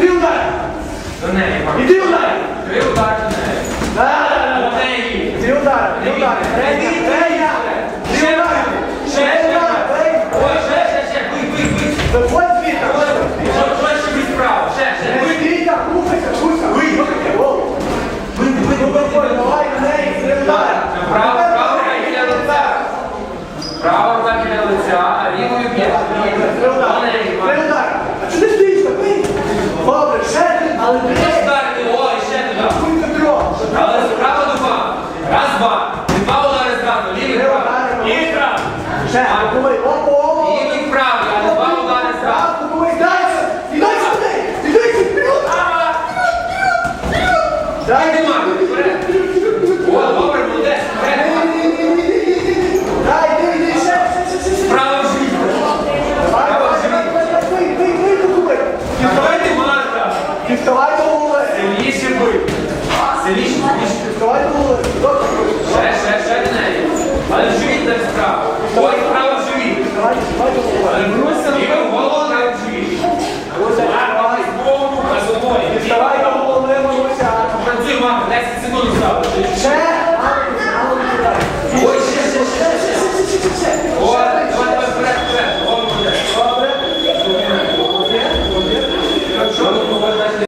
Три удари. До неї, Марк. Іди удари. Три удари до неї. Да, да, да, До да. неї. Три удари, три удари. Раз, два. Ти два удари зразу. Дай, нема. Складували, якщо ви складували,